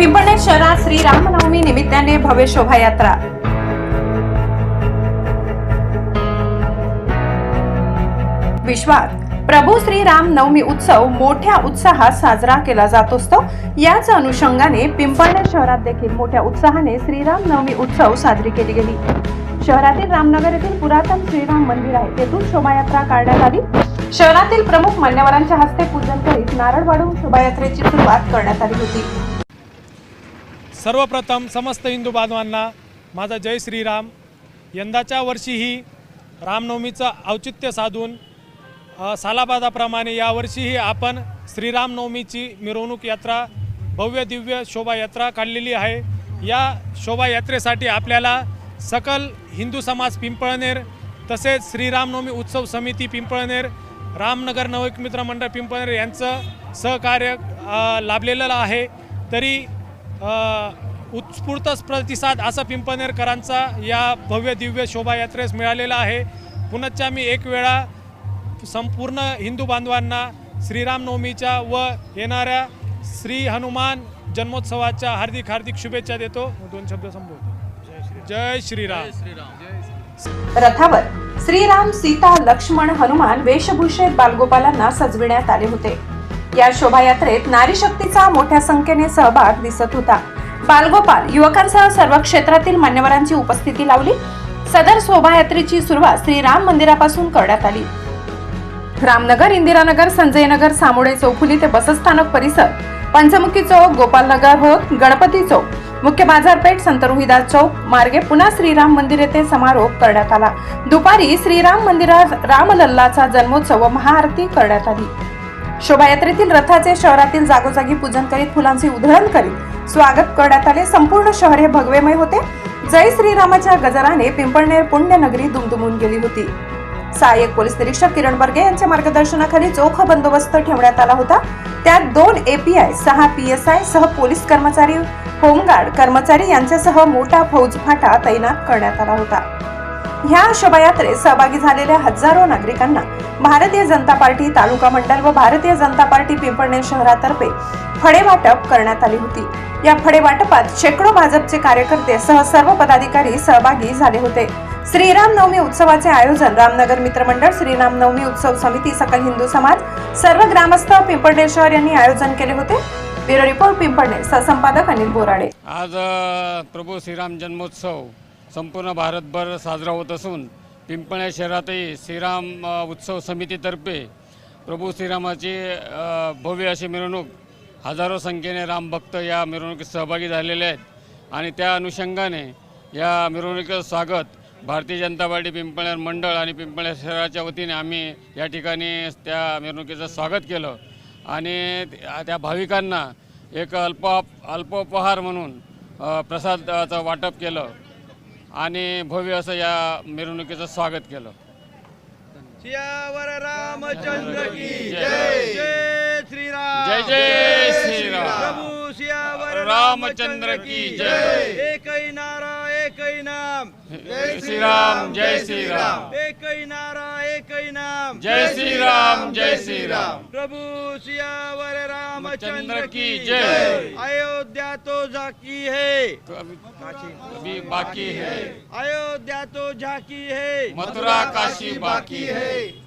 पिंपळनेर शहरात श्री रामनवमी निमित्ताने भव्य शोभायात्रा. विश्वात प्रभू श्री राम नवमी उत्सव मोठ्या उत्साहात साजरा केला जात असतो. याच अनुषंगाने पिंपळनेर शहरात देखील मोठ्या उत्साहाने श्रीराम नवमी उत्सव साजरी केली गेली. शहरातील रामनगर येथील पुरातन श्रीराम मंदिर आहे. तेथून शोभायात्रा काढण्यात आली. शहरातील प्रमुख मान्यवरांच्या हस्ते पूजन करीत नारळ वाढवून शोभायात्रेची सुरुवात करण्यात आली होती. सर्वप्रथम समस्त हिंदू बांधवांना माझा जय श्रीराम. यंदाच्या वर्षीही रामनवमीचं औचित्य साधून सालाबादाप्रमाणे यावर्षीही आपण श्रीरामनवमीची मिरवणूक यात्रा भव्य दिव्य शोभायात्रा काढलेली आहे. या शोभायात्रेसाठी आपल्याला सकल हिंदू समाज पिंपळनेर तसेच श्रीरामनवमी उत्सव समिती पिंपळनेर रामनगर नवक मित्र मंडळ पिंपळनेर यांचं सहकार्य लाभलेलं आहे. तरी उत्स्फूर्त प्रतिसाद असा पिंपळनेरकरांचा या भव्य दिव्य शोभायात्रेस मिळालेला आहे. पुनच्च मी एक वेळा संपूर्ण हिंदू बांधवांना श्रीरामनवमीच्या व येणाऱ्या श्री हनुमान जन्मोत्सवाच्या हार्दिक हार्दिक शुभेच्छा देतो. दोन शब्द संबोधतो जय श्रीराम. रथावर श्रीराम सीता लक्ष्मण हनुमान वेशभूषेत बालगोपालांना सजविण्यात आले होते. या शोभायात्रेत नारी शक्तीचा मोठ्या संख्येने सहभाग दिसत होता. बालगोपाल युवकांसह सर्व क्षेत्रातील मान्यवरांची उपस्थिती लावली. सदर शोभायात्रेची सुरुवात श्रीराम मंदिरापासून करण्यात आली. रामनगर इंदिरानगर संजयनगर सामोडे चौफुली ते बसस्थानक परिसर पंचमुखी चौक गोपालनगर होत गणपती चौक मुख्य बाजारपेठ संत रोहिदास चौक मार्गे पुन्हा श्रीराम मंदिर येथे समारोप करण्यात आला. दुपारी श्रीराम मंदिरात रामलल्लाचा जन्मोत्सव महाआरती करण्यात आली. शोभायात्रेतील रथाचे शहरातील जागोजागी पूजन करीत फुलांचे उधळण करीत स्वागत करण्यात आले. संपूर्ण शहर हे भगवेमय होते. जय श्रीरामाच्या गजराने पिंपळनेर पुण्यनगरी दुमदुमून गेली होती. सहाय्यक पोलीस निरीक्षक किरण बर्गे यांच्या मार्गदर्शनाखाली चोख बंदोबस्त ठेवण्यात आला होता. त्यात दोन एपीआय सहा पीएसआय सह पोलीस कर्मचारी होमगार्ड कर्मचारी यांच्यासह मोठा फौज फाटा तैनात करण्यात आला होता. ह्या शोभायात्रेत सहभागी झालेल्या हजारो नागरिकांना भारतीय जनता पार्टी तालुका मंडळ व भारतीय जनता पार्टी पिंपळनेर शहरातर्फे फळे वाटप करण्यात आली होती. या फळे वाटपात शेकडो भाजपचे कार्यकर्ते सह सर्व पदाधिकारी सहभागी झाले होते. श्रीराम नवमी उत्सवाचे आयोजन रामनगर मित्रमंडळ श्रीराम नवमी उत्सव समिती सकल हिंदू समाज सर्व ग्रामस्थ पिंपळनेर शहर यांनी आयोजन केले होते. Bureau report Pimpalner. सहसंपादक Anil Borade. आज प्रभू श्रीराम जन्मोत्सव संपूर्ण भारतभर साजरा होत असून पिंपळ्या शहरातही श्रीराम उत्सव समितीतर्फे प्रभू श्रीरामाची भव्य अशी मिरवणूक हजारो संख्येने रामभक्त या मिरवणुकीत सहभागी झालेले आहेत. आणि त्या अनुषंगाने या मिरवणुकीचं स्वागत भारतीय जनता पार्टी पिंपळ्या मंडळ आणि पिंपळ्या शहराच्या वतीने आम्ही या ठिकाणी त्या मिरवणुकीचं स्वागत केलं. आणि त्या- भाविकांना एक अल्प अल्पोपहार म्हणून प्रसादाचं वाटप केलं. आणि भव्य असं या मिरवणुकीचं स्वागत केलं. सियावर रामचंद्र की जय. जय श्रीराम. जय जय श्रीराम. प्रभु सियावर रामचंद्र की जय. एकही नारा एकही नाम. जय श्रीराम जय श्रीराम. एकही नारा एकही नाम। जय श्री राम जय श्री राम प्रभु सियावर रामचंद्र की की जय. अयोध्या तो झाकी है। अभी बाकी है। अयोध्या तो झाकी है। मथुरा काशी बाकी है।